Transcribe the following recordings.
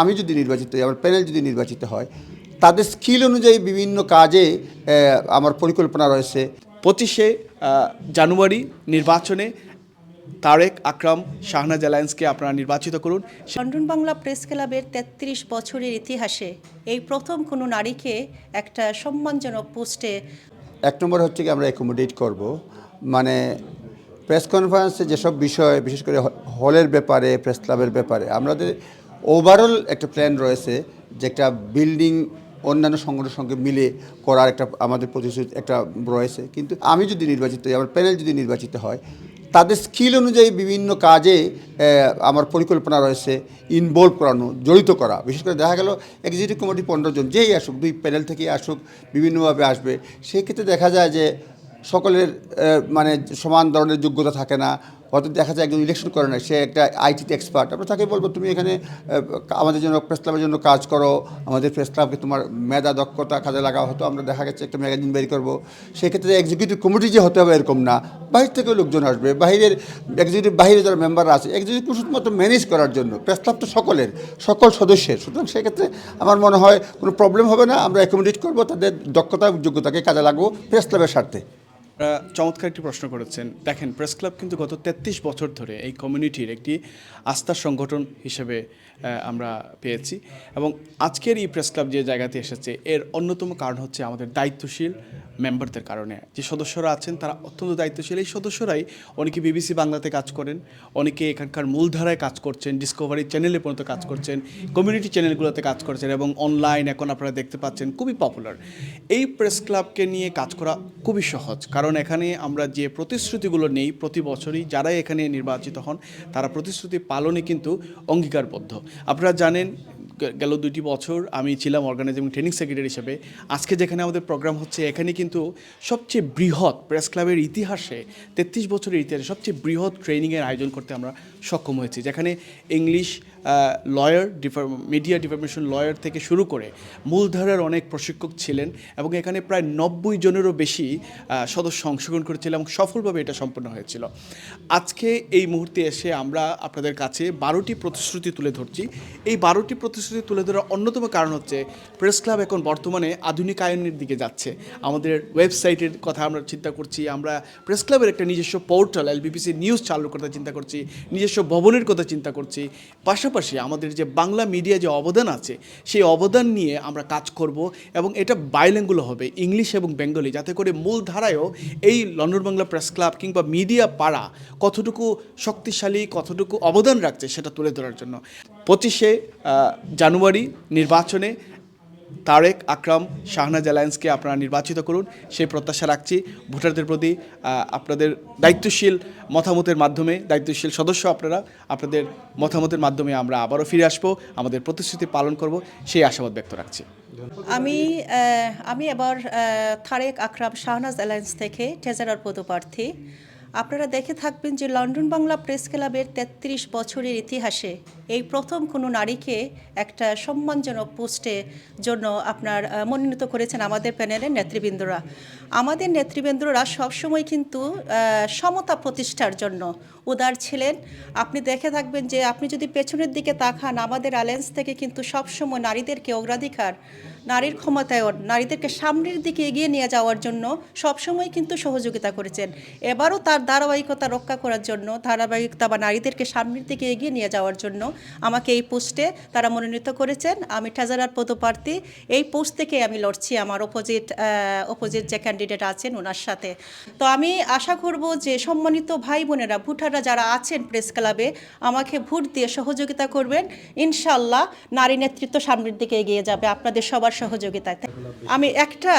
আমি যদি নির্বাচিত হই আমার প্যানেল যদি নির্বাচিত হয় তাদের স্কিল অনুযায়ী বিভিন্ন কাজে আমার পরিকল্পনা রয়েছে। পঁচিশে জানুয়ারি নির্বাচনে তারেক আকরাম শাহনাজ অ্যালায়েন্সকে আপনারা নির্বাচিত করুন। লন্ডন বাংলা প্রেস ক্লাবের তেত্রিশ বছরের ইতিহাসে এই প্রথম কোনো নারীকে একটা সম্মানজনক পোস্টে এক নম্বর হচ্ছে কি আমরা অ্যাকোমোডেট করব। মানে প্রেস কনফারেন্সে যেসব বিষয় বিশেষ করে হলের ব্যাপারে প্রেস ক্লাবের ব্যাপারে আমাদের ওভারঅল একটা প্ল্যান রয়েছে যে একটা বিল্ডিং অন্যান্য সংগঠনের সঙ্গে মিলে করার একটা আমাদের প্রতিশ্রুতি একটা রয়েছে। কিন্তু আমি যদি নির্বাচিত হই, আমার প্যানেল যদি নির্বাচিত হয়, তাদের স্কিল অনুযায়ী বিভিন্ন কাজে আমার পরিকল্পনা রয়েছে ইনভলভ করানো, জড়িত করা। বিশেষ করে দেখা গেল এক্সিকিউটিভ কমিটি পনেরো জন, যেই আসুক, দুই প্যানেল থেকেই আসুক, বিভিন্নভাবে আসবে। সেক্ষেত্রে দেখা যায় যে সকলের মানে সমান ধরনের যোগ্যতা থাকে না হয়তো দেখা যায় একজন ইলেকশন করে না সে একটা আইটিতে এক্সপার্ট আমরা তাকে বলব, তুমি এখানে আমাদের জন্য প্রেস ক্লাবের জন্য কাজ করো। আমাদের প্রেস ক্লাবকে তোমার মেধা, দক্ষতা কাজে লাগাও। হয়তো আমরা দেখা গেছে একটা ম্যাগাজিন বের করব। সেক্ষেত্রে এক্সিকিউটিভ কমিটি যে হতে হবে এরকম না। বাইরে থেকেও লোকজন আসবে। বাইরের এক্সিকিউটিভ বাইরে যারা মেম্বাররা আছে এক্সিকিউটিভ শুধুমাত্র ম্যানেজ করার জন্য প্রেস ক্লাব তো সকলের, সকল সদস্যের। সুতরাং সেক্ষেত্রে আমার মনে হয় কোনো প্রবলেম হবে না। আমরা অ্যাকোমোডেট করব, তাদের দক্ষতা, যোগ্যতাকে কাজে লাগবো প্রেস ক্লাবের স্বার্থে। চমৎকার একটি প্রশ্ন করেছেন। দেখেন, প্রেস ক্লাব কিন্তু গত তেত্রিশ বছর ধরে এই কমিউনিটির একটি আস্থার সংগঠন হিসেবে আমরা পেয়েছি এবং আজকের এই প্রেস ক্লাব যে জায়গাতে এসেছে, এর অন্যতম কারণ হচ্ছে আমাদের দায়িত্বশীল মেম্বারদের কারণে। যে সদস্যরা আছেন, তারা অত্যন্ত দায়িত্বশীল। এই সদস্যরাই অনেকে বিবিসি বাংলাতে কাজ করেন, অনেকে এখানকার মূলধারায় কাজ করছেন ডিসকভারি চ্যানেলে পর্যন্ত কাজ করছেন কমিউনিটি চ্যানেলগুলোতে কাজ করছেন এবং অনলাইন এখন আপনারা দেখতে পাচ্ছেন, খুবই পপুলার এই প্রেস ক্লাবকে নিয়ে কাজ করা খুবই সহজ, কারণ এখানে আমরা যে প্রতিশ্রুতিগুলো নেই প্রতি বছরই যারাই এখানে নির্বাচিত হন, তারা প্রতিশ্রুতি পালনে কিন্তু অঙ্গীকারবদ্ধ। আপনারা জানেন গেল দুটি বছর আমি ছিলাম অর্গানাইজিং ট্রেনিং সেক্রেটারি হিসেবে। আজকে যেখানে আমাদের প্রোগ্রাম হচ্ছে, এখানে কিন্তু সবচেয়ে বৃহৎ প্রেস ক্লাবের ইতিহাসে তেত্রিশ বছরের ইতিহাসে সবচেয়ে বৃহৎ ট্রেনিংয়ের আয়োজন করতে আমরা সক্ষম হয়েছি। যেখানে English lawyer differ media defamation lawyer থেকে শুরু করে মূলধারার অনেক প্রশিক্ষক ছিলেন এবং এখানে প্রায় নব্বই জনেরও বেশি সদস্য অংশগ্রহণ করেছিল এবং সফলভাবে এটা সম্পন্ন হয়েছিল। আজকে এই মুহূর্তে এসে আমরা আপনাদের কাছে বারোটি প্রতিশ্রুতি তুলে ধরছি। এই বারোটি প্রতিশ্রুতি তুলে ধরার অন্যতম কারণ হচ্ছে প্রেস ক্লাব এখন বর্তমানে আধুনিকায়নের দিকে যাচ্ছে। আমাদের ওয়েবসাইটের কথা আমরা চিন্তা করছি, আমরা প্রেস ক্লাবের একটা নিজস্ব পোর্টাল এলবিপিসি নিউজ চালু কথা চিন্তা করছি, নিজস্ব ভবনের কথা চিন্তা করছি। পাশাপাশি আমাদের যে বাংলা মিডিয়া যে অবদান আছে, সেই অবদান নিয়ে আমরা কাজ করব এবং এটা বাইল্যাঙ্গুলো হবে, ইংলিশ এবং বেঙ্গলি, যাতে করে মূল ধারায়ও এই লন্ডন বাংলা প্রেস ক্লাব কিংবা মিডিয়া পাড়া কতটুকু শক্তিশালী, কতটুকু অবদান রাখছে সেটা তুলে ধরার জন্য। পঁচিশে জানুয়ারি নির্বাচনে তারেক আকরাম শাহনাজ অ্যালায়েন্সকে আপনারা নির্বাচিত করুন। সেই প্রত্যাশা রাখছি। ভোটারদের প্রতি আপনাদের দায়িত্বশীল মতামতের মাধ্যমে, দায়িত্বশীল সদস্য আপনারা, আপনাদের মতামতের মাধ্যমে আমরা আবারও ফিরে আসব। আমাদের প্রতিশ্রুতি পালন করব। সেই আশাবাদ ব্যক্ত রাখছি। আমি আমি এবার থারেক আকরাম শাহনাজ অ্যালায়েন্স থেকে ট্রেজারার পদপ্রার্থী। আপনারা দেখে থাকবেন যে লন্ডন বাংলা প্রেস ক্লাবের তেত্রিশ বছরের ইতিহাসে এই প্রথম কোনো নারীকে একটা সম্মানজনক পোস্টে জন্য আপনার মনোনীত করেছেন আমাদের প্যানেলের নেতৃবৃন্দরা। আমাদের নেতৃবৃন্দরা সবসময় কিন্তু সমতা প্রতিষ্ঠার জন্য উদার ছিলেন। আপনি দেখে থাকবেন যে আপনি যদি পেছনের দিকে তাকান, আমাদের অ্যালায়েন্স থেকে কিন্তু সবসময় নারীদেরকে অগ্রাধিকার, নারীর ক্ষমতায়ন নারীদেরকে সামনের দিকে এগিয়ে নিয়ে যাওয়ার জন্য সবসময় কিন্তু সহযোগিতা করেছেন। এবারও তার ধারাবাহিকতা রক্ষা করার জন্য, ধারাবাহিকতা বা নারীদেরকে সামনের দিকে এগিয়ে নিয়ে যাওয়ার জন্য আমাকে এই পোস্টে তারা মনোনীত করেছেন। আমি ট্রেজারার পদপ্রার্থী। এই পোস্ট থেকে আমি লড়ছি। আমার অপোজিট অপোজিট যে ক্যান্ডিডেট আছেন ওনার সাথে। তো আমি আশা করব যে সম্মানিত ভাই বোনেরা, ভোটাররা যারা আছেন প্রেস ক্লাবে আমাকে ভোট দিয়ে সহযোগিতা করবেন। ইনশাল্লাহ নারী নেতৃত্ব সামনের দিকে এগিয়ে যাবে আপনাদের সবার সহযোগিতায়। আমি একটা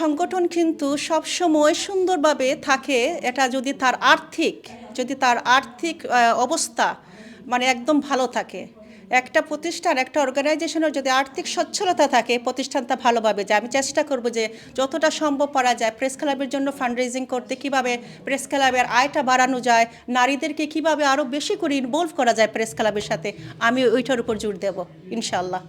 সংগঠন কিন্তু সবসময় সুন্দরভাবে থাকে। এটা যদি তার আর্থিক, যদি তার আর্থিক অবস্থা মানে একদম ভালো থাকে। একটা প্রতিষ্ঠান, একটা অর্গানাইজেশনের যদি আর্থিক সচ্ছলতা থাকে, প্রতিষ্ঠানটা ভালোভাবে যায়। আমি চেষ্টা করব যে যতটা সম্ভব পারা যায় প্রেস ক্লাবের জন্য ফান্ড রেজিং করতে, কীভাবে প্রেস ক্লাবের আয়টা বাড়ানো যায়, নারীদেরকে কীভাবে আরও বেশি করে ইনভলভ করা যায় প্রেস ক্লাবের সাথে, আমি ওইটার উপর জোর দেব ইনশাল্লাহ